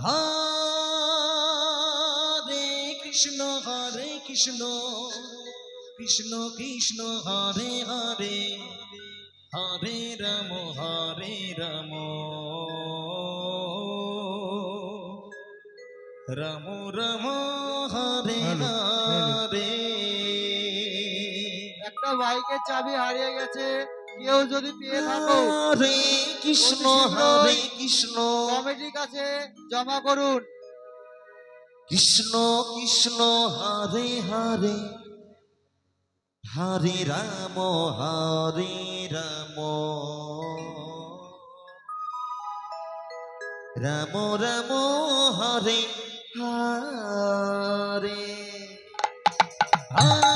হরে কৃষ্ণ হরে কৃষ্ণ কৃষ্ণ কৃষ্ণ হরে হরে হরে রাম হরে রাম। রাম রাম হরে। হরে। একটা বাইকের চাবি হারিয়ে গেছে। কেউ যদি পেয়ে থাকো হরে কৃষ্ণ হরে কৃষ্ণ। কমিটির কাছে জমা করুন। কৃষ্ণ কৃষ্ণ হরে হরে। হরে রাম হরে রাম। রাম রাম হরে হরে হরে।